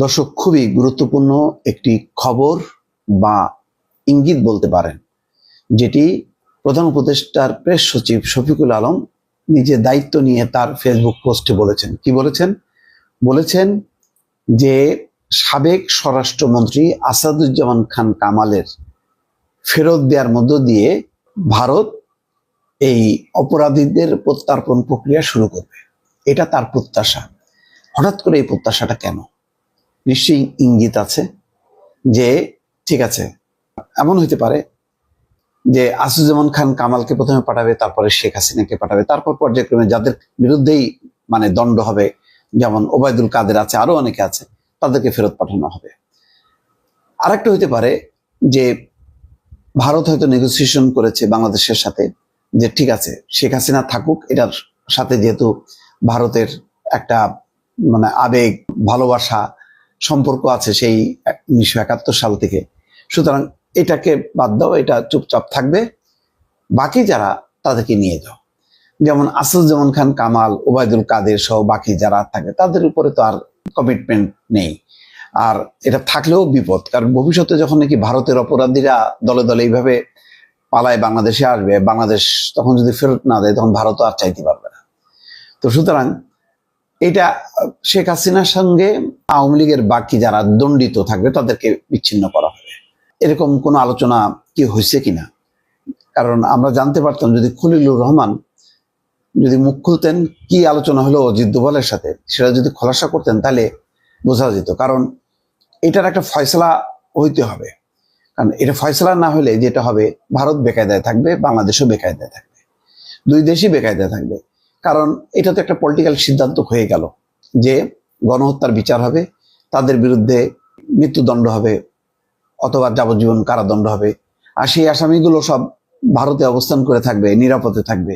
দর্শক, খুবই গুরুত্বপূর্ণ একটি খবর বা ইঙ্গিত বলতে পারেন, যেটি প্রধান উপদেষ্টার প্রেস সচিব শফিকুল আলম নিজে দায়িত্ব নিয়ে তার ফেসবুক পোস্টে বলেছেন। কি বলেছেন? বলেছেন যে সাবেক স্বরাষ্ট্রমন্ত্রী আসাদুজ্জামান খান কামালের ফেরত দেওয়ার মধ্য দিয়ে ভারত এই অপরাধীদের প্রত্যার্পণ প্রক্রিয়া শুরু করবে। এটা তার প্রত্যাশা। হঠাৎ করে এই প্রত্যাশাটা কেন? নিশ্চয়ই ইঙ্গিত আছে যে, ঠিক আছে, এমন হইতে পারে যে আসুজ্জামান খান কামালকে প্রথমে পাঠাবে, তারপরে শেখ হাসিনাকে পাঠাবে। তারপর পর্যায়ক্রমে যাদের বিরুদ্ধেই মানে দণ্ড হবে, যেমন ওবায়দুল কাদের আছে, আরও অনেকে আছে, তাদেরকে ফেরত পাঠানো হবে। আরেকটা হইতে পারে যে, ভারত হয়তো নেগোসিয়েশন করেছে বাংলাদেশের সাথে যে, ঠিক আছে, শেখ হাসিনা থাকুক, এটার সাথে যেহেতু ভারতের একটা মানে আবেগ, ভালোবাসা সম্পর্ক আছে সেই উনিশশো একাত্তর সাল থেকে। সুতরাং এটাকে বাদ দাও, এটা চুপচাপ থাকবে। বাকি যারা, তাদেরকে নিয়ে যাও। যেমন আসাদুজ্জামান খান, কামাল, ওবায়দুল কাদের সহ বাকি যারা থাকে, তাদের উপরে তো আর কমিটমেন্ট নেই। আর এটা থাকলেও বিপদ, কারণ ভবিষ্যতে যখন নাকি ভারতের অপরাধীরা দলে দলে এইভাবে পালায় বাংলাদেশে আসবে, বাংলাদেশ তখন যদি ফেরত না দেয়, তখন ভারতও আর চাইতে পারবে না। তো সুতরাং এটা শেখ হাসিনার সঙ্গে আওয়ামী লীগের বাকি যারা দণ্ডিত থাকবে, তাদেরকে বিচ্ছিন্ন করা হবে। এরকম কোনো আলোচনা কি হয়েছে কিনা? কারণ আমরা জানতে পারতাম যদি খলিলুর রহমান যদি মুখ খুলতেন, কি আলোচনা হলো অজিত দোভালের সাথে? সেটা যদি খোলাসা করতেন, তাহলে বোঝা যেত। কারণ এটার একটা ফয়সলা হইতে হবে। কারণ এটা ফয়সলা না হলে যেটা হবে, ভারত বেকায়দায় থাকবে, বাংলাদেশও বেকায়দায় থাকবে। দুই দেশই বেকায়দায় থাকবে। কারণ এটা তো একটা পলিটিক্যাল সিদ্ধান্ত হয়ে গেল যে গণহত্যার বিচার হবে, তাদের বিরুদ্ধে মৃত্যুদণ্ড হবে অথবা যাবজ্জীবন কারাদণ্ড হবে। আর সেই আসামিগুলো সব ভারতে অবস্থান করে থাকবে, নিরাপদে থাকবে।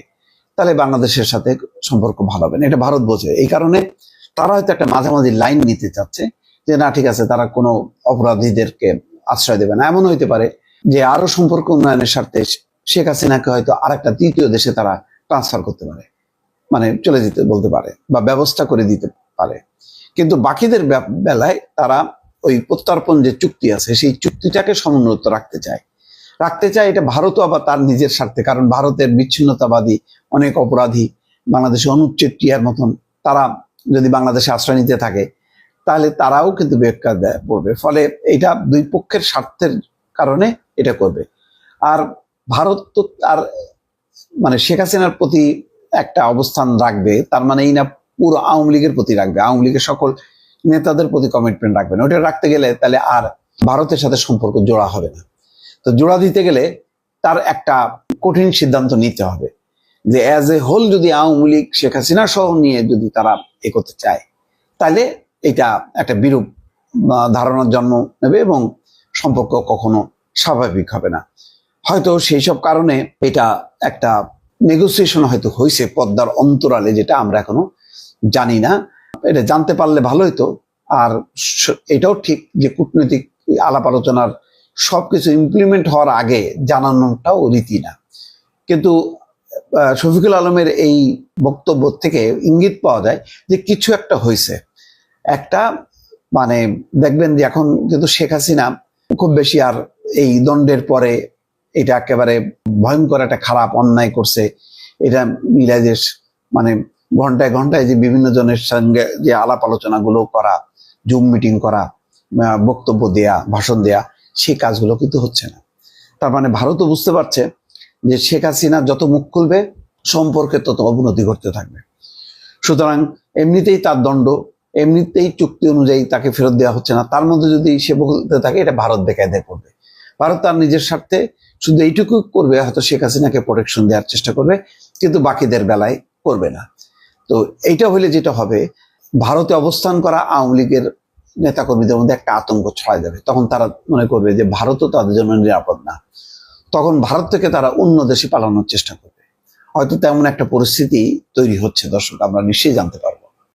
তাহলে বাংলাদেশের সাথে সম্পর্ক ভালো হবে না। এটা ভারত বোঝে এই কারণে তারা হয়তো একটা মাঝামাঝি লাইন নিতে চাচ্ছে যে, না, ঠিক আছে, তারা কোনো অপরাধীদেরকে আশ্রয় দেবে না। এমন হইতে পারে যে আরও সম্পর্ক উন্নয়নের স্বার্থে শেখ হাসিনাকে হয়তো আরেকটা তৃতীয় দেশে তারা ট্রান্সফার করতে পারে। মানে চলে যেতে বলতে পারে বা ব্যবস্থা করে দিতে পারে। কিন্তু বাকিদের বেলায় তারা ওই প্রত্যর্পণ যে চুক্তি আছে, সেই চুক্তিটাকে সমুন্নত রাখতে চায়। রাখতে চায় এটা ভারতও আবার তার নিজের স্বার্থে, কারণ ভারতের বিচ্ছিন্নতাবাদী অনেক অপরাধী বাংলাদেশে অনুচ্ছেদ টিয়ার মতন তারা যদি বাংলাদেশে আশ্রয় নিতে থাকে, তাহলে তারাও কিন্তু বেকার পড়বে ফলে এটা দুই পক্ষের স্বার্থের কারণে এটা করবে। আর ভারত তো তার মানে শেখ হাসিনার প্রতি একটা অবস্থান রাখবে, তার মানে এই না পুরো আওয়ামী লীগের প্রতি রাখবে। আওয়ামী লীগের সকল নেতাদের প্রতি কমিটমেন্ট রাখবে না। ওটা রাখতে গেলে তাহলে আর ভারতের সাথে সম্পর্ক জোড়া হবে না। তো জোড়া দিতে গেলে তার একটা কঠিন সিদ্ধান্ত নিতে হবে যে অ্যাজ এ হোল যদি আওয়ামী লীগ, শেখ হাসিনা সহ নিয়ে যদি তারা এগোতে চায়, তাহলে এটা একটা বিরূপ ধারণার জন্ম নেবে এবং সম্পর্ক কখনো স্বাভাবিক হবে না। হয়তো সেই সব কারণে এটা একটা নেগোসিয়েশন হয়তো হয়েছে পদ্মার অন্তরালে যেটা আমরা এখনও জানি না। এটা জানতে পারলে ভালো হতো আর এটাও ঠিক যে কূটনৈতিক আলাপ আলোচনার সবকিছু ইমপ্লিমেন্ট হওয়ার আগে জানানোটাও রীতি না। কিন্তু শফিকুল আলমের এই বক্তব্য থেকে ইঙ্গিত পাওয়া যায় যে কিছু একটা হয়েছে। একটা মানে দেখবেন যে এখন কিন্তু শেখ হাসিনা খুব বেশি আর এই দণ্ডের পরে এটা একেবারে ভয়ঙ্কর একটা খারাপ অন্যায় করছে। এটা মিলাই যে মানে ঘন্টায় ঘন্টায় যে বিভিন্ন জনের সঙ্গে যে আলাপ আলোচনা গুলো করা জুম মিটিং করা বক্তব্য দেয়া, ভাষণ দেয়া সেই কাজগুলো কিন্তু হচ্ছে না। তার মানে ভারতও বুঝতে পারছে যে শেখ হাসিনা যত মুখ খুলবে, সম্পর্কে তত অবনতি ঘটতে থাকবে। সুতরাং এমনিতেই তার দণ্ড, এমনিতেই চুক্তি অনুযায়ী তাকে ফেরত দেওয়া হচ্ছে না। তার মধ্যে যদি সে বলতে থাকে, এটা ভারত বেকায়দায় পড়বে। ভারত তার নিজের স্বার্থে শুধু এইটুকু করবে, হয়তো শেখ হাসিনাকে প্রোটেকশন দেওয়ার চেষ্টা করবে, কিন্তু বাকিদের বেলায় করবে না। তো এইটা হলে যেটা হবে, ভারতে অবস্থান করা আওয়ামী লীগের নেতাকর্মীদের মধ্যে একটা আতঙ্ক ছড়ায় যাবে। তখন তারা মনে করবে যে ভারতও তাদের জন্য নিরাপদ না। তখন ভারত থেকে তারা অন্য দেশে পালানোর চেষ্টা করবে। হয়তো তেমন একটা পরিস্থিতি তৈরি হচ্ছে, দর্শক, আমরা নিশ্চয়ই জানতে পারব।